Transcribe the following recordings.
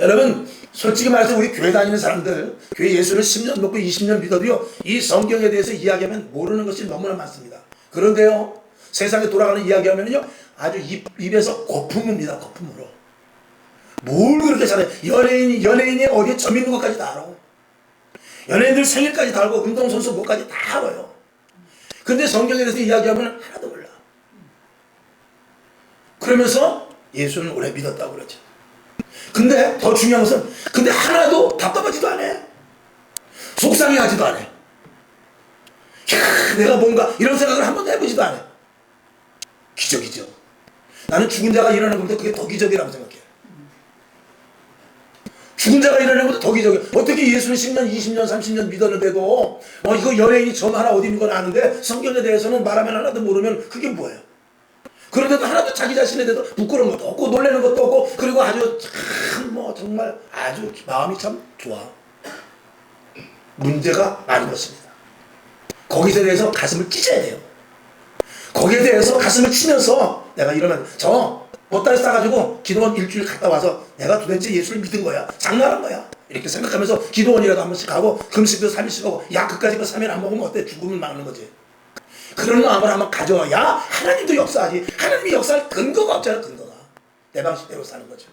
여러분 솔직히 말해서 우리 교회 다니는 사람들 교회 예수를 10년 먹고 20년 믿어도요 이 성경에 대해서 이야기하면 모르는 것이 너무나 많습니다. 그런데요 세상에 돌아가는 이야기하면요 아주 입, 입에서 거품입니다 거품으로. 뭘 그렇게 잘해? 연예인이 연예인이 어디에 점 있는 것까지 다 알아. 연예인들 생일까지 다 알고 운동선수 뭐까지 다 알아요. 근데 성경에 대해서 이야기하면 하나도 몰라. 그러면서 예수는 오래 믿었다고 그러죠 근데 더 중요한 것은 근데 하나도 답답하지도 않아. 속상해하지도 않아. 야, 내가 뭔가 이런 생각을 한 번도 해보지도 않아. 기적이죠. 나는 죽은 자가 일어나는 것보다 그게 더 기적이라고 생각해. 죽은 자가 일어나는 것보다 더 기적이야. 어떻게 예수는 10년, 20년, 30년 믿었는데도 어 이거 연예인이 점 하나 어디 있는 건 아는데 성경에 대해서는 말하면 하나도 모르면 그게 뭐예요? 그런데도 하나도 자기 자신에 대해서 부끄러운 것도 없고 놀라는 것도 없고 그리고 아주 참 뭐 정말 아주 마음이 참 좋아. 문제가 많은 것입니다. 거기서 대해서 가슴을 찢어야 돼요. 거기에 대해서 가슴을 치면서 내가 이러면 저 보따리 싸가지고 기도원 일주일 갔다 와서 내가 도대체 예수를 믿은 거야. 장난한 거야. 이렇게 생각하면서 기도원이라도 한 번씩 가고 금식도 3일씩 하고 야 그까지 거 3일 안 먹으면 어때? 죽음을 막는 거지. 그런 마음을 한번 가져야 하나님도 역사하지. 하나님이 역사할 근거가 없잖아, 근거가. 내 방식대로 사는 거죠.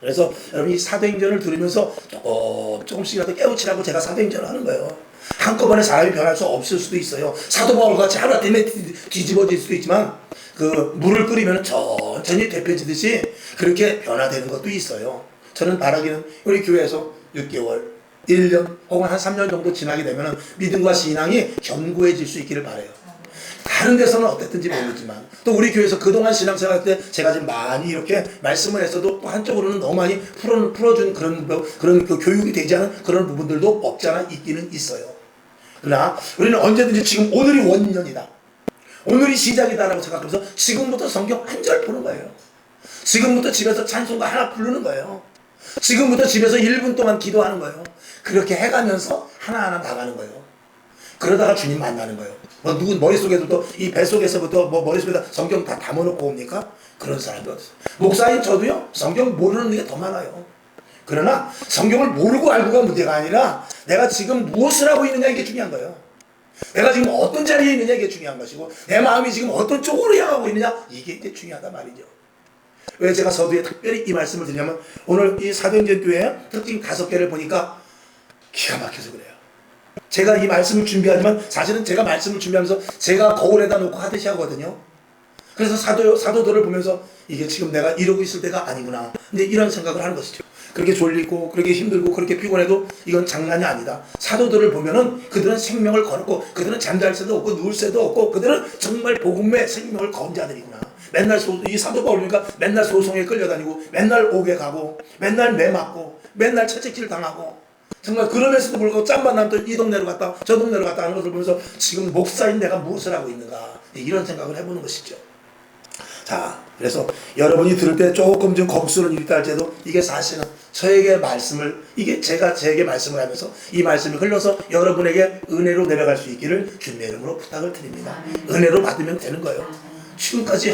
그래서 여러분 이 사도행전을 들으면서 조금 조금씩이라도 깨우치라고 제가 사도행전을 하는 거예요. 한꺼번에 사람이 변할 수 없을 수도 있어요. 사도 바울 같이 하루 때문에 뒤집어질 수도 있지만 그 물을 끓이면 천천히 데펴지듯이 그렇게 변화되는 것도 있어요. 저는 바라기는 우리 교회에서 6개월, 1년 혹은 한 3년 정도 지나게 되면 믿음과 신앙이 견고해질 수 있기를 바래요. 다른 데서는 어땠든지 모르지만 또 우리 교회에서 그동안 신앙생활 때 제가 지금 많이 이렇게 말씀을 했어도 또 한쪽으로는 너무 많이 풀어, 풀어준 그런 뭐, 그런 그 교육이 되지 않은 그런 부분들도 없지 않아 있기는 있어요. 그러나 우리는 언제든지 지금 오늘이 원년이다. 오늘이 시작이다라고 생각하면서 지금부터 성경 한 절 보는 거예요. 지금부터 집에서 찬송가 하나 부르는 거예요. 지금부터 집에서 1분 동안 기도하는 거예요. 그렇게 해가면서 하나하나 나가는 거예요. 그러다가 주님 만나는 거예요. 뭐 누구 머릿속에서부터 이 뱃속에서부터 뭐 머릿속에다 성경 다 담아놓고 옵니까? 그런 사람도 없어요. 목사인 저도요 성경 모르는 게 더 많아요. 그러나 성경을 모르고 알고가 문제가 아니라 내가 지금 무엇을 하고 있느냐 이게 중요한 거예요. 내가 지금 어떤 자리에 있느냐 이게 중요한 것이고 내 마음이 지금 어떤 쪽으로 향하고 있느냐 이게 이제 중요하단 말이죠. 왜 제가 서두에 특별히 이 말씀을 드리냐면 오늘 이 사도행전 교회 특징 다섯 개를 보니까 기가 막혀서 그래요. 제가 이 말씀을 준비하지만 사실은 제가 말씀을 준비하면서 제가 거울에다 놓고 하듯이 하거든요. 그래서 사도, 사도들을 보면서 이게 지금 내가 이러고 있을 때가 아니구나. 근데 이런 생각을 하는 것이죠. 그렇게 졸리고, 그렇게 힘들고, 그렇게 피곤해도 이건 장난이 아니다. 사도들을 보면은 그들은 생명을 걸었고, 그들은 잠잘 새도 없고, 누울 새도 없고, 그들은 정말 복음의 생명을 건 자들이구나. 맨날 소, 이 사도 바울이니까 맨날 소송에 끌려다니고, 맨날 옥에 가고, 맨날 매 맞고, 맨날 채찍질 당하고, 정말 그러면서도 불구하고 짬만 나면 또 이 동네로 갔다 저 동네로 갔다 하는 것을 보면서 지금 목사인 내가 무엇을 하고 있는가 이런 생각을 해보는 것이죠. 자, 그래서 여러분이 들을 때 조금 좀 일이 있다 할지라도 이게 사실은 저에게 말씀을 이게 제가 제게 말씀을 하면서 이 말씀이 흘러서 여러분에게 은혜로 내려갈 수 있기를 주님의 이름으로 부탁을 드립니다. 은혜로 받으면 되는 거예요. 지금까지